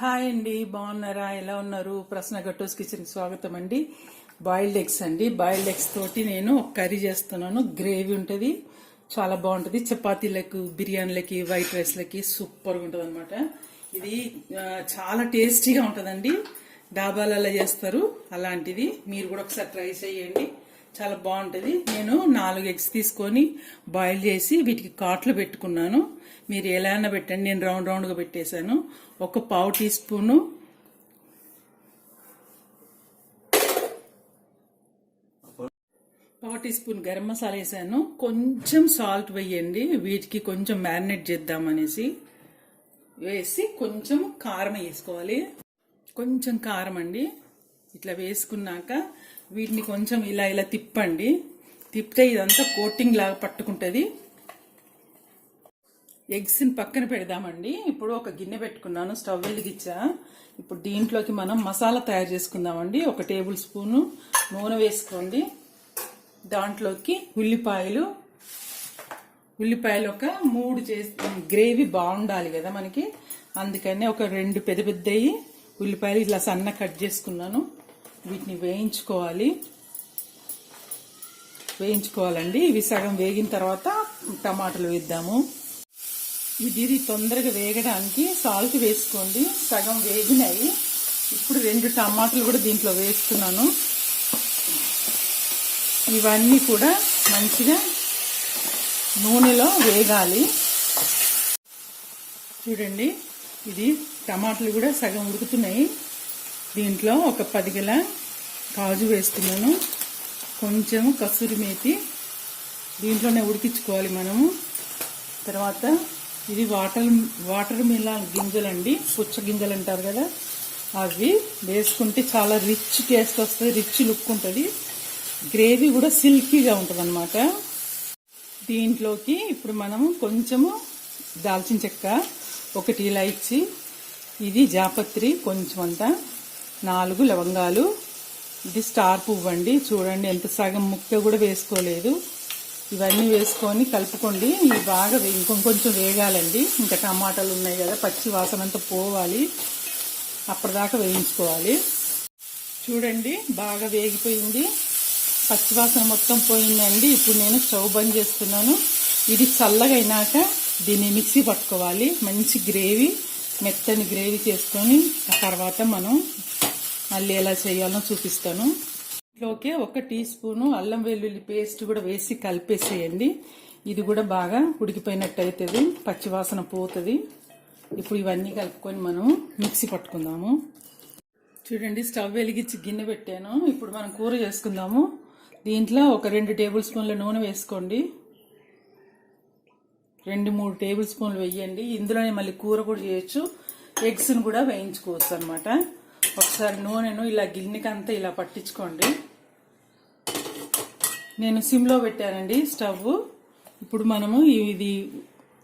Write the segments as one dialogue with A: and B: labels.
A: Hi అండి బాగున్నారా? ఎలా ఉన్నారు? ప్రశ్న గట్టోస్ కిచెన్ స్వాగతం అండి. బాయిల్డ్ ఎగ్స్ అండి. బాయిల్డ్ ఎగ్స్ తోటి నేను ఒక కర్రీ చేస్తున్నాను. గ్రేవీ ఉంటుంది చాలా బాగుంటుంది. చపాతీలకు బిర్యానీలకి వైట్ రైస్లకి సూపర్గా ఉంటుంది అనమాట ఇది చాలా టేస్టీగా ఉంటుందండి. డాబాలలో చేస్తారు అలాంటిది. మీరు కూడా ఒకసారి ట్రై చేయండి. చాలా బాగుంటుంది. నేను నాలుగు ఎగ్స్ తీసుకొని బాయిల్ చేసి వీటికి కాట్లు పెట్టుకున్నాను. మీరు ఎలా అయినా పెట్టండి. నేను రౌండ్ రౌండ్గా పెట్టేశాను. ఒక పావు టీ స్పూను పావు టీ స్పూన్ గరం మసాలా వేసాను. కొంచెం సాల్ట్ వేయండి. వీటికి కొంచెం మ్యారినేట్ చేద్దామనేసి వేసి కొంచెం కారం వేసుకోవాలి. కొంచెం కారం అండి. ఇట్లా వేసుకున్నాక వీటిని కొంచెం ఇలా ఇలా తిప్పండి. తిప్పితే ఇదంతా కోటింగ్ లాగా పట్టుకుంటుంది. ఎగ్స్ని పక్కన పెడదామండి. ఇప్పుడు ఒక గిన్నె పెట్టుకున్నాను స్టవ్ వెలిగించా. ఇప్పుడు దీంట్లోకి మనం మసాలా తయారు చేసుకుందామండి. ఒక టేబుల్ స్పూను నూనె వేసుకోండి. దాంట్లోకి ఉల్లిపాయలు. ఉల్లిపాయలు ఒక మూడు చేసి గ్రేవీ బాగుండాలి కదా మనకి. అందుకనే ఒక రెండు పెద్ద పెద్దవి ఉల్లిపాయలు ఇలా సన్న కట్ చేసుకున్నాను. వీటిని వేయించుకోవాలి. వేయించుకోవాలండి. ఇవి సగం వేగిన తర్వాత టమాటాలు వేద్దాము. ఇది తొందరగా వేగడానికి సాల్ట్ వేసుకోండి. సగం వేగినాయి. ఇప్పుడు రెండు టమాటాలు కూడా దీంట్లో వేస్తున్నాను. ఇవన్నీ కూడా మంచిగా నూనెలో వేగాలి. చూడండి. ఇది టమాటాలు కూడా సగం ఉడుకుతున్నాయి. దీంట్లో ఒక పదిగల కాజు వేస్తున్నాను. కొంచెం కసూరి మేతి దీంట్లోనే ఉడికించుకోవాలి మనము. తర్వాత ఇది వాటర్ వాటర్ మిలాన్ గింజలండి. పుచ్చ గింజలు అంటారు కదా. అవి వేసుకుంటే చాలా రిచ్ టేస్ట్ వస్తుంది రిచ్ లుక్ ఉంటుంది. గ్రేవీ కూడా సిల్కీగా ఉంటుంది అనమాట దీంట్లోకి ఇప్పుడు మనము కొంచెము దాల్చిన చెక్క ఒకటి ఇలా ఇచ్చి ఇది జాపత్రి కొంచెం అంత నాలుగు లవంగాలు. ఇది స్టార్ పువ్వు అండి. చూడండి ఎంత సగం ముక్క కూడా వేసుకోలేదు. ఇవన్నీ వేసుకొని కలుపుకోండి. ఇవి బాగా ఇంకొంచెం వేగాలండి. ఇంకా టమాటాలు ఉన్నాయి కదా పచ్చి వాసన అంతా పోవాలి. అప్పటిదాకా వేయించుకోవాలి. చూడండి బాగా వేగిపోయింది. పచ్చివాసన మొత్తం పోయిందండి. ఇప్పుడు నేను స్టవ్ బంద్ చేస్తున్నాను. ఇది చల్లగైనాక దీన్ని మిక్సీ పట్టుకోవాలి. మంచి గ్రేవీ. మెత్తని గ్రేవీ చేసుకొని ఆ తర్వాత మనం మళ్ళీ ఎలా చేయాలో చూపిస్తాను. ఇంట్లోకే ఒక టీ స్పూను అల్లం వెల్లుల్లి పేస్ట్ కూడా వేసి కలిపేసేయండి. ఇది కూడా బాగా ఉడికిపోయినట్టు అవుతుంది పచ్చివాసన పోతుంది. ఇప్పుడు ఇవన్నీ కలుపుకొని మనం మిక్సీ పట్టుకుందాము. చూడండి స్టవ్ వెలిగించి గిన్నె పెట్టాను. ఇప్పుడు మనం కూర చేసుకుందాము. దీంట్లో ఒక రెండు టేబుల్ స్పూన్ల నూనె వేసుకోండి. రెండు మూడు టేబుల్ స్పూన్లు వేయండి. ఇందులోనే మళ్ళీ కూర కూడా చేయొచ్చు. ఎగ్స్ని కూడా వేయించుకోవచ్చు అనమాట ఒకసారి నూనెను ఇలా గిన్నెకంతా ఇలా పట్టించుకోండి. నేను సిమ్లో పెట్టానండి స్టవ్. ఇప్పుడు మనము ఇది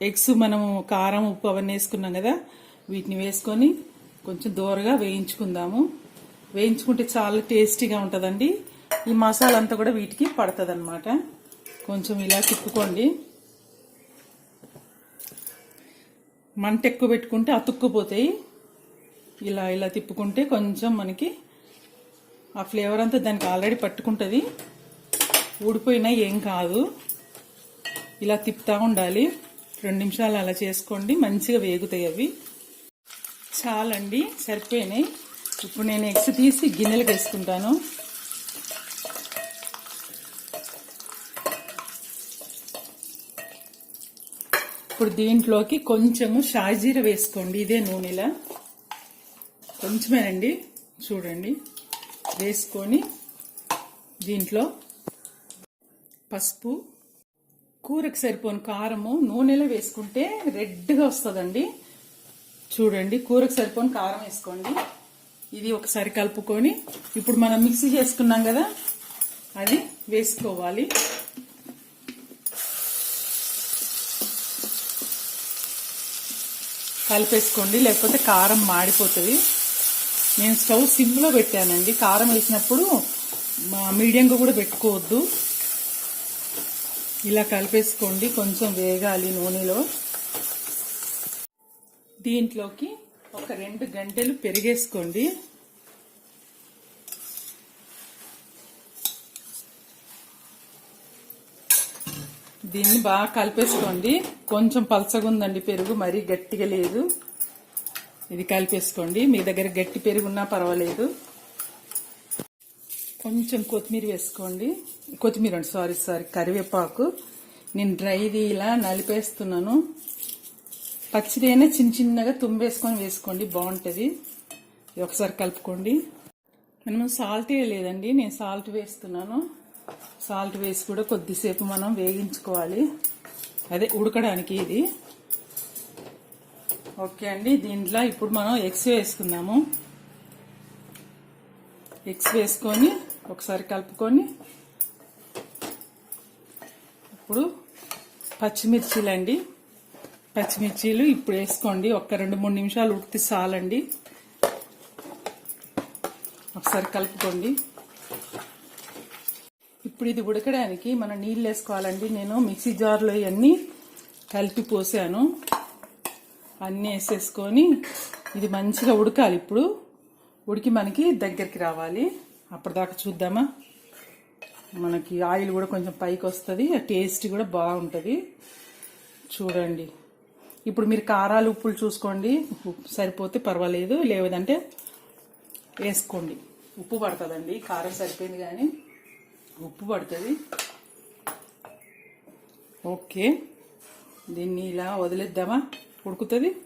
A: ఎగ్స్ మనము కారం ఉప్పు అవన్నీ వేసుకున్నాం కదా వీటిని వేసుకొని కొంచెం దూరగా వేయించుకుందాము. వేయించుకుంటే చాలా టేస్టీగా ఉంటుందండి. ఈ మసాలా అంతా కూడా వీటికి పడుతుంది కొంచెం ఇలా తిప్పుకోండి. మంట ఎక్కువ పెట్టుకుంటే అతుక్కుపోతాయి. ఇలా ఇలా తిప్పుకుంటే కొంచెం మనకి ఆ ఫ్లేవర్ అంతా దానికి ఆల్రెడీ పట్టుకుంటుంది. ఊడిపోయినా ఏం కాదు. ఇలా తిప్పుతూ ఉండాలి. రెండు నిమిషాలు అలా చేసుకోండి. మంచిగా వేగుతాయి అవి. చాలండి. సరిపోయినాయి. ఇప్పుడు నేను ఎగ్స్ తీసి గిన్నెలకు వేసుకుంటాను ఇప్పుడు దీంట్లోకి కొంచెము షాజీర వేసుకోండి ఇదే నూనెలా. కొంచెమేనండి చూడండి. వేసుకొని దీంట్లో పసుపు కూరకు సరిపోని కారము నూనెలో వేసుకుంటే రెడ్గా వస్తుందండి. చూడండి కూరకు సరిపోని కారం వేసుకోండి. ఇది ఒకసారి కలుపుకొని ఇప్పుడు మనం మిక్సీ చేసుకున్నాం కదా అది వేసుకోవాలి. కలిపేసుకోండి. లేకపోతే కారం మాడిపోతుంది. నేను స్టవ్ సిమ్లో పెట్టానండి. కారం వేసినప్పుడు మా- మీడియంగా కూడా పెట్టుకోవద్దు. ఇలా కలిపేసుకోండి. కొంచెం వేగాలి నూనెలో. దీంట్లోకి ఒక రెండు గంటలు పెరిగేసుకోండి. దీన్ని బాగా కలిపేసుకోండి. కొంచెం పలసగా ఉందండి పెరుగు మరీ గట్టిగా లేదు. ఇది కలిపేసుకోండి. మీ దగ్గర గట్టి పెరుగు ఉన్నా పర్వాలేదు. కొంచెం కొత్తిమీర వేసుకోండి. కొత్తిమీర అండి సారీ సారీ కరివేపాకు. నేను డ్రైది ఇలా నలిపేస్తున్నాను. పచ్చిదైనా చిన్న చిన్నగా తుమ్మేసుకొని వేసుకోండి బాగుంటుంది. ఒకసారి కలుపుకోండి. మనం సాల్ట్ లేదండి నేను సాల్ట్ వేస్తున్నాను. సాల్ట్ వేసి కూడా కొద్దిసేపు మనం వేగించుకోవాలి. అదే ఉడకడానికి ఇది. ఓకే అండి దీంట్లో ఇప్పుడు మనం ఎగ్స్ వేసుకుందాము. ఎగ్స్ వేసుకొని ఒకసారి కలుపుకొని ఇప్పుడు పచ్చిమిర్చీలు అండి పచ్చిమిర్చీలు ఇప్పుడు వేసుకోండి ఒక రెండు మూడు నిమిషాలు ఉడికి చాలండి. ఒకసారి కలుపుకోండి. ఇప్పుడు ఇది ఉడకడానికి మనం నీళ్ళు వేసుకోవాలండి. నేను మిక్సీ జార్లో ఇవన్నీ కలిపి పోసాను. అన్నీ వేసేసుకొని ఇది మంచిగా ఉడకాలి ఇప్పుడు. ఉడికి మనకి దగ్గరికి రావాలి. అప్పటిదాకా చూద్దామా? మనకి ఆయిల్ కూడా కొంచెం పైకి వస్తుంది. ఆ టేస్ట్ కూడా బాగుంటుంది. చూడండి. ఇప్పుడు మీరు కారాలు ఉప్పులు చూసుకోండి. ఉప్పు సరిపోతే పర్వాలేదు. లేదంటే వేసుకోండి. ఉప్పు పడుతుందండి. కారం సరిపోయింది కానీ. ఉప్పు పడుతుంది. ఓకే. దీన్ని ఇలా వదిలేద్దామా? ఉడుకుతుంది?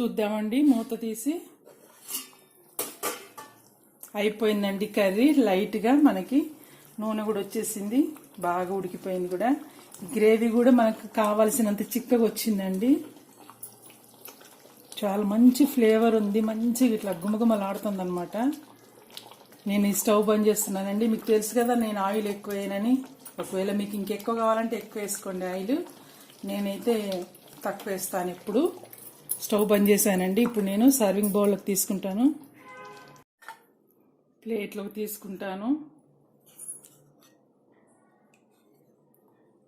A: చూద్దామండి. మూత తీసి. అయిపోయిందండి కర్రీ. లైట్గా మనకి నూనె కూడా వచ్చేసింది. బాగా ఉడికిపోయింది కూడా. గ్రేవీ కూడా మనకు కావాల్సినంత చిక్కగా వచ్చిందండి. చాలా మంచి ఫ్లేవర్ ఉంది. మంచిగా ఇట్లా గుమగుమలాడుతుంది అనమాట నేను ఈ స్టవ్ బంద్ చేస్తున్నానండి. మీకు తెలుసు కదా నేను ఆయిల్ ఎక్కువ వేయనని ఒకవేళ మీకు ఇంకెక్కువ కావాలంటే ఎక్కువ వేసుకోండి ఆయిల్. నేనైతే తక్కువ వేస్తాను ఇప్పుడు. స్టవ్ బంద్ చేశానండి. ఇప్పుడు నేను సర్వింగ్ బౌల్లోకి తీసుకుంటాను. ప్లేట్లోకి తీసుకుంటాను.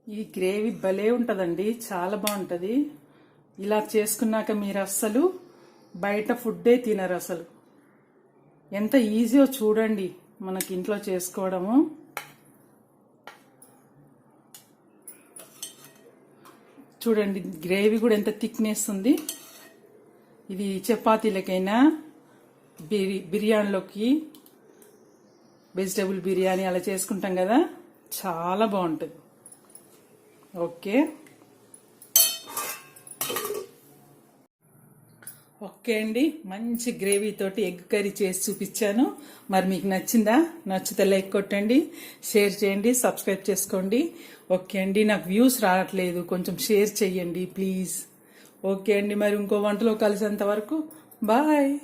A: ఈ గ్రేవీ భలే ఉంటుందండి. చాలా బాగుంటుంది. ఇలా చేసుకున్నాక మీరు అస్సలు బయట ఫుడ్డే తినరు అసలు ఎంత ఈజీయో చూడండి మనకి ఇంట్లో చేసుకోవడము. చూడండి గ్రేవీ కూడా ఎంత థిక్నెస్ ఉంది. ఇది చపాతీలకైనా బిరి బిర్యానీలోకి వెజిటేబుల్ బిర్యానీ అలా చేసుకుంటాం కదా. చాలా బాగుంటుంది. ఓకే. ఓకే అండి. మంచి గ్రేవీతోటి ఎగ్ కర్రీ చేసి చూపించాను. మరి మీకు నచ్చిందా? నచ్చితే లైక్ కొట్టండి షేర్ చేయండి సబ్స్క్రైబ్ చేసుకోండి. ఓకే అండి. నాకు వ్యూస్ రావట్లేదు. కొంచెం షేర్ చేయండి ప్లీజ్. ఓకే అండి. మరి ఇంకో వంటలో కలిసేంత వరకు. బాయ్.